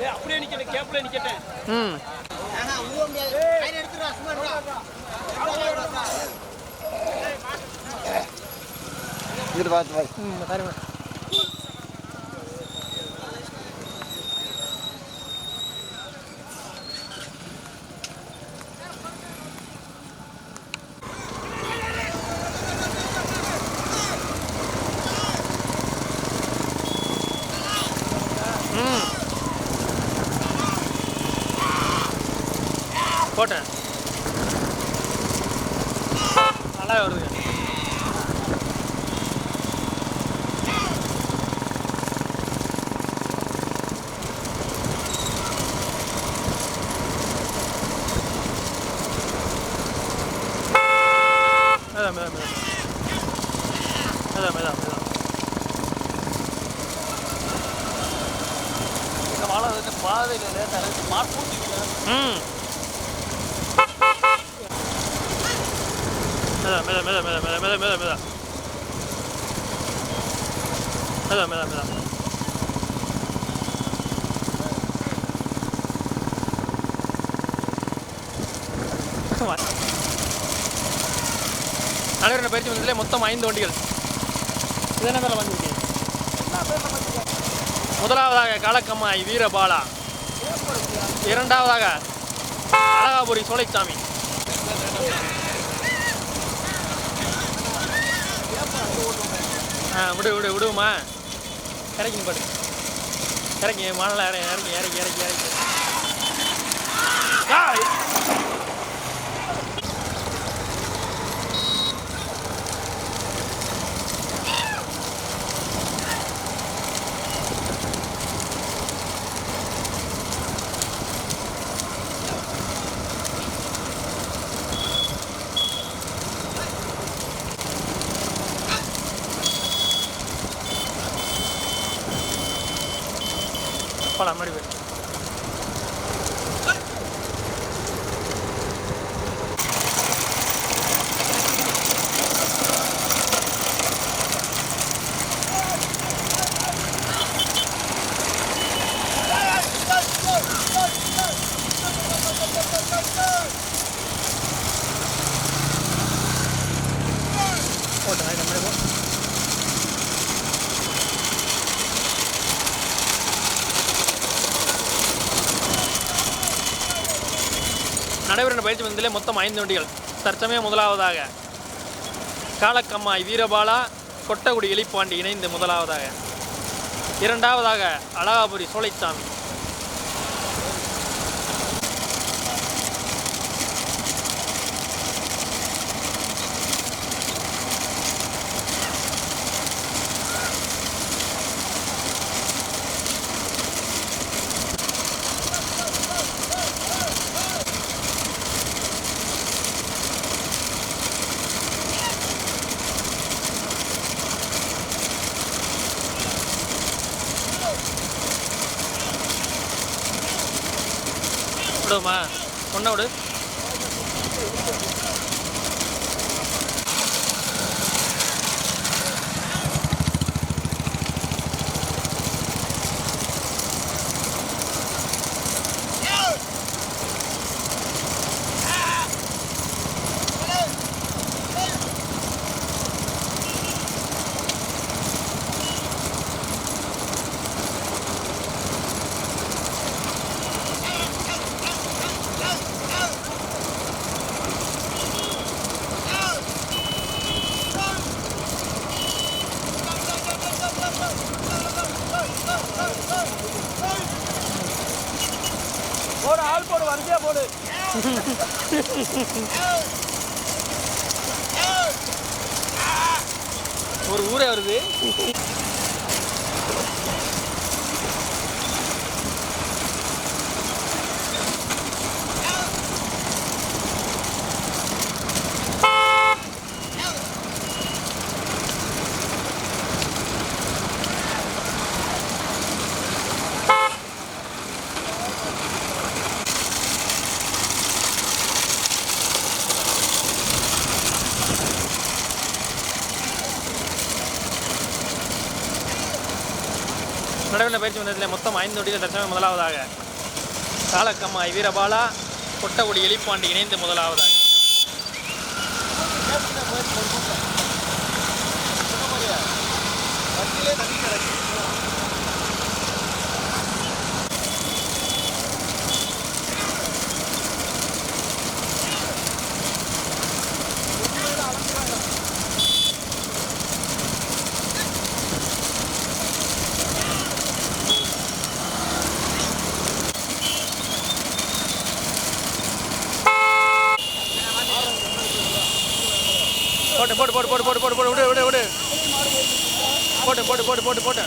ஏ அப்படியே நிக்கட்டேன் கேப்ல நிக்கட்டேன் ம். ஆனா ஊவ முடியாது. கையில எடுத்துறா போட்டேன். நல்லா வருது. Madam madam madam madam madam madam இந்த மழை வந்து பாதையில் ஸ்மார்ட் ஃபோன் ம். லேட்டா இருக்கு மாட்டு பயிற்சி மன்றத்திலே மொத்தம் ஐந்து வண்டிகள். இது என்ன மேலே முதலாவதாக கலக்கம்மாய் வீரபாலா. இரண்டாவதாக அழகாபுரி சோலைசாமி ஆ விடு விடு விடுவோமா இறக்கி பாரு. இறக்கி மணல இறங்கி இறங்கி இறங்கி இறங்கி நடைபெறும் பயிற்சி மந்தத்திலே மொத்தம் ஐந்து வண்டிகள். தற்சமயம் முதலாவதாக காலக்கம்மாய் வீரபாலா கொட்டகுடி எலிப்பாண்டி இணைந்து முதலாவதாக. இரண்டாவதாக அழகாபுரி சோலைச்சாமி. விடுமா ஒன்றை விடு. வண்டியா போடு. ஒரு ஊரே வருது. நடைபெற்ற பயிற்சி மன்றத்தில் மொத்தம் ஐந்து நொடிகள் தற்சமயம் முதலாவதாக. காலக்கம்மாய் வீரபாலா கொட்டகுடி எலிப்பாண்டி இணைந்து முதலாவதாக. போட்டு போட்டு போட்டு போட்டு போட்டு போட்டு போட்டு விடு விடு விடு. போட்டு போட்டு போட்டு போட்டு போட்டு.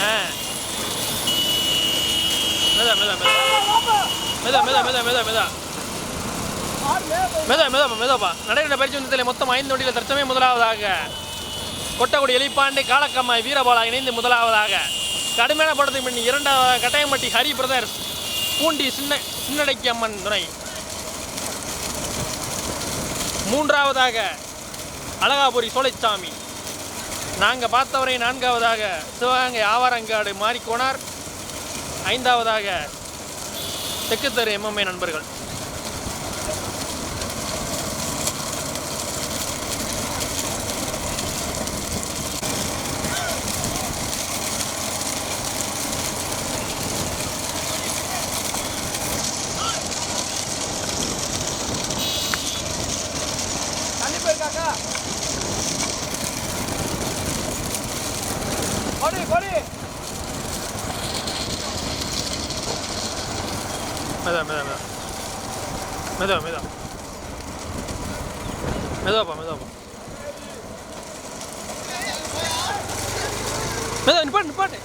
ஆ. மெதா மெதா மெதா மெதா மெதா மெதா மெதா மெதா மெதா மெதாப்பா நடைபெற்ற பயிற்சி வந்ததில் மொத்தம் ஐந்து நொடிகள் தற்சமயம் முதலாவதாக. கொட்டக்குடி எலிப்பாண்டி காலக்கம்மாய் வீரபாலா இணைந்து முதலாவதாக. கடுமையான படத்துக்கு பின் இரண்டாவது கட்டாயம்பட்டி ஹரி பிரதர்ஸ் பூண்டி சின்ன சின்னடைக்கி அம்மன் துணை. மூன்றாவதாக அழகாபுரி சோலைச்சாமி. நாங்கள் பார்த்தவரை நான்காவதாக சிவகங்கை ஆவாரங்காடு மாரிக்கோனார் ஐந்தாவதாக தெக்குத்தரு எம்எம்ஏ நண்பர்கள். மெதா மெதா மெதா மெதா மெதா மெதாப்பா மெதாப்பா மெதா நிப்பாட்டு நிப்பாட்டு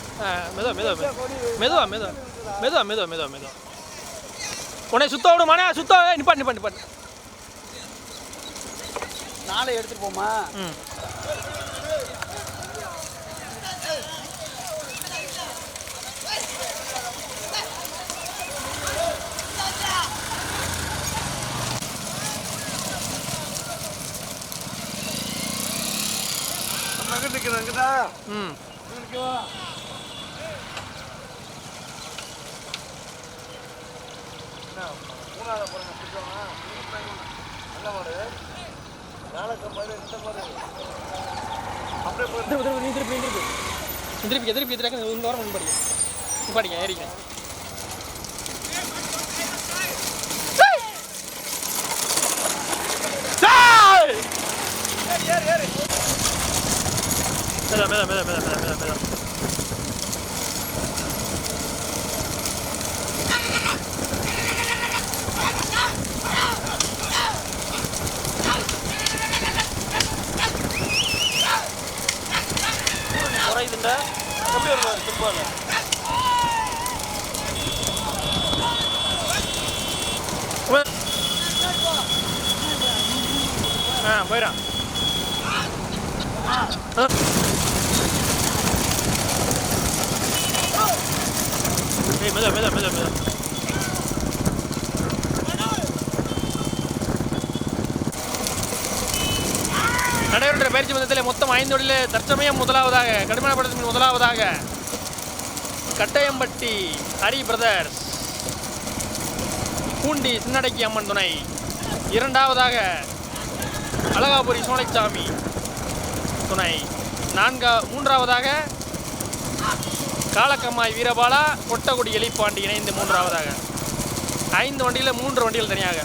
மெதா மெதா மெதா மெதுவா மெதுவா மெதுவா மெதுவா மெதுவா மெதுவா உடனே சுத்த விடு மனே சுத்த நிப்பாட்டு நிப்பாட்டு நிப்பாட்டு நாளை எடுத்துட்டு போமா ம். இருக்கு வெங்கடா ம் மூணாவது போகிற நல்ல மாடு நாளைக்கு மாடு இந்த மாடு அப்படியே திருப்பி திருப்பி திருப்பி திருப்பி திருப்பி எதிர்ப்பு எதிராக இந்த வாரம் முன்பாடிங்க முன்பாடிங்க ஏறிங்க Mira, mira, mira, mira, mira, mira, குறையுதுண்டா தம்பி ஒரு துப்பான போயிடான் போயிடா ஏய் மெதா நடைபெற்ற பயிற்சி மந்தத்தில் மொத்தம் ஐந்து நொடியில் தற்சமயம் முதலாவதாக கடுமையான படத்தின் முதலாவதாக கட்டயம்பட்டி ஹரி பிரதர்ஸ். பூண்டி சின்னடைக்கி அம்மன் துணை. இரண்டாவதாக அழகாபுரி சோலைச்சாமி துணை. நான்கா மூன்றாவதாக காலக்கம்மாய் வீரபாலா கொட்டகுடி எலிப்பாண்டி இணைந்து மூன்றாவதாக. ஐந்து வண்டியில் மூன்று வண்டிகள் தனியாக.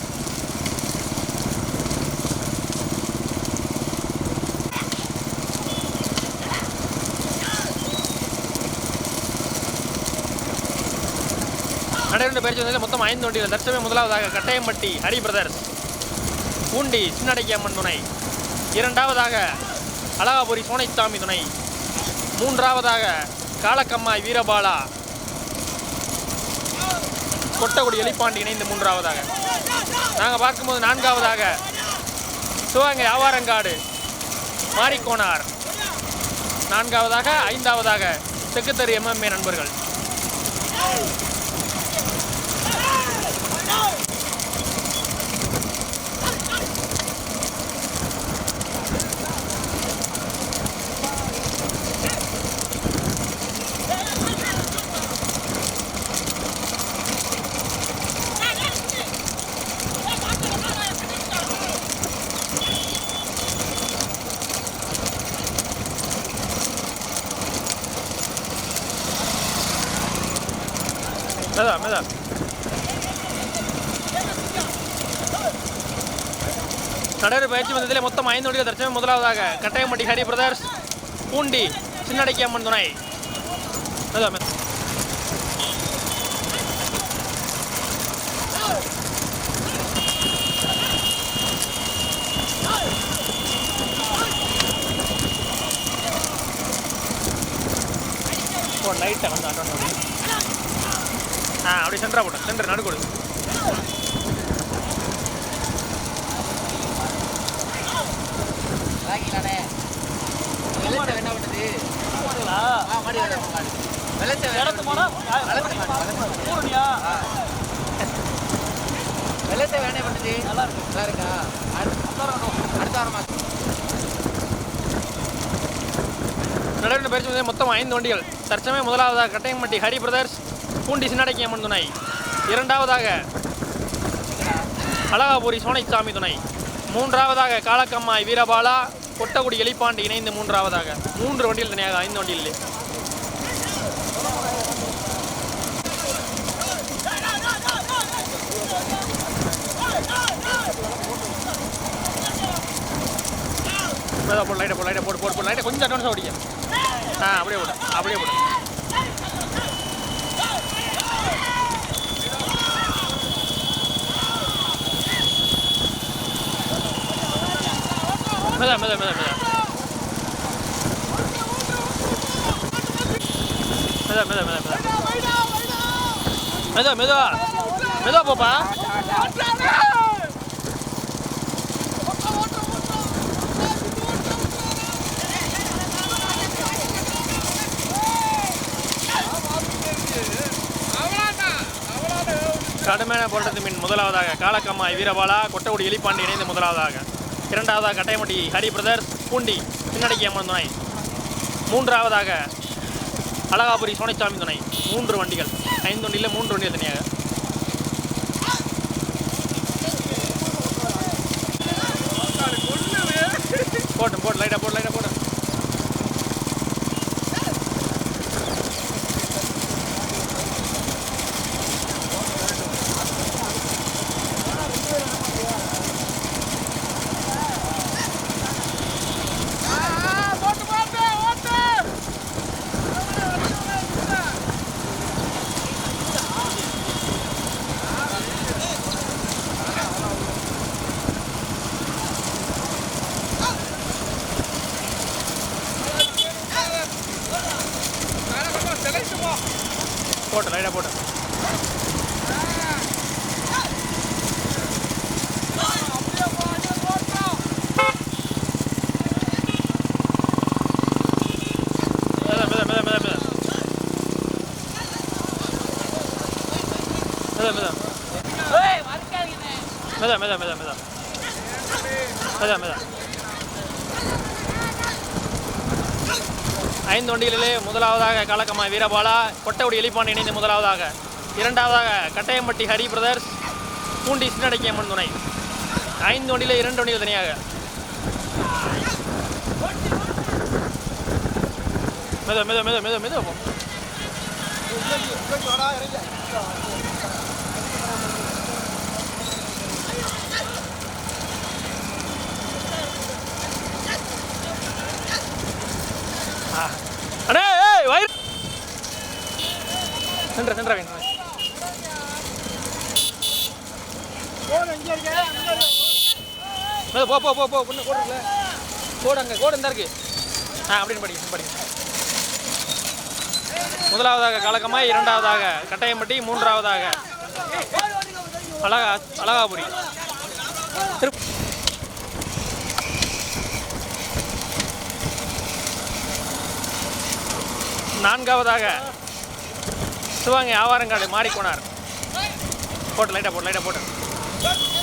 நடைபெற்ற பயிற்சி வந்ததில் மொத்தம் ஐந்து வண்டிகள். தற்சமயம் முதலாவதாக கட்டாயம்பட்டி ஹரி பிரதர்ஸ் பூண்டி சின்னடைக்கிய அம்மன் துணை இரண்டாவதாக அழகாபுரி சோனைத்தாமி துணை மூன்றாவதாக காலக்கம்மாய் வீரபாலா. கொட்டகுடி எலிப்பாண்டி இணைந்து மூன்றாவதாக. நாங்கள் பார்க்கும்போது நான்காவதாக. சிவகங்கை ஆவாரங்காடு மாரிக்கோனார். நான்காவதாக ஐந்தாவதாக தெக்குத்தரு எம்எம்ஏ நண்பர்கள். மெதா பயிற்சி மந்தத்தில் மொத்தம் ஐந்து நொடிகள் தற்சமயம் முதலாவதாக கட்டாயம்பட்டி ஹரி பிரதர்ஸ் பூண்டி சின்னடைக்கி அம்மன் துணை. லைட்டை வந்து அட்டன் ஆ அப்படியே சென்டராக போட்டேன் சென்டர் நடுக்கோடு வெள்ளத்தை வேணே பண்ணுது? நல்லா இருக்கு நல்லா இருக்கா அடுத்த வாரம் மாதம் நடவடிக்கை மொத்தம் ஐந்து வண்டிகள். தற்சமயம் முதலாவதாக கட்டையம்பட்டி ஹரி பிரதர்ஸ் பூண்டி சின்னடைக்கு அம்மன் துணை இரண்டாவதாக அழகாபுரி சோனைசாமி துணை மூன்றாவதாக காலக்கம்மாய் வீரபாலா கொட்டகுடி எலிப்பாண்டு இணைந்து மூன்றாவதாக மூன்று வண்டியில் தனியாக ஐந்து வண்டியில் போட்டு லைட்டை போட்டு லைட்டை போட்டு போட்டு லைட்டை கொஞ்சம் அட்வான்ஸாக ஓடிக்க ஆ அப்படியே போடு அப்படியே போடு மெதா மெதா மெதா மெதா மெதா மெதா மெதா மெதா மெதா மெதா மெதா போப்பா கடுமையான போராட்டத்தின் முதலாவதாக காலக்கம்மாய் வீரபாலா கொட்டகுடி எலிப்பாண்டி இணைந்து முதலாவதாக. இரண்டாவதாக கட்டையமட்டி ஹரி பிரதர்ஸ் பூண்டி பின்னடைக்கு அம்மன் துணை. மூன்றாவதாக அழகாபுரி சோனைசாமி துணை. மூன்று வண்டிகள். ஐந்து வண்டியில் மூன்று வண்டிகள் தனியாக போட்டும் போட்டு லைட்டாக போட்டு லைட்டாக போட்டு போட்டு லைட்டாக போட்டு. மெதா மெதா மெதா மெதா மெதா. மெதா மெதா. மெதா முதலாவதாக கலக்கமா வீரபாலா. கொட்டவுடி எலிப்பான் இணைந்து முதலாவதாக. இரண்டாவதாக கட்டையம்பட்டி ஹரி பிரதர்ஸ். பூண்டி சின்னடக்கி அம்மன் துணை ஐந்து ஒண்டியில் இரண்டு ஒண்டியில் தனியாக மெதோ மெதோ மெதோ மெத மெத போ ஆ. அண்ணே ஏய் வயிறு நின்ற நின்ற வேணும் போ போ போ போ பொண்ணு கோடு இருக்குல்ல கோடு அங்கே கோடு இந்த இருக்கு. ஆ அப்படின்னு படிங்க படிங்க. முதலாவதாக கலக்கமாய் இரண்டாவதாக கட்டாயம்பட்டி மூன்றாவதாக அழகா அழகாபுரி. திருப்பி நான்காவதாக சிவகங்கை ஆவாரங்காடு மாறிக்கோனார் போட்டு லைட்டாக போட்டு லைட்டாக போட்டு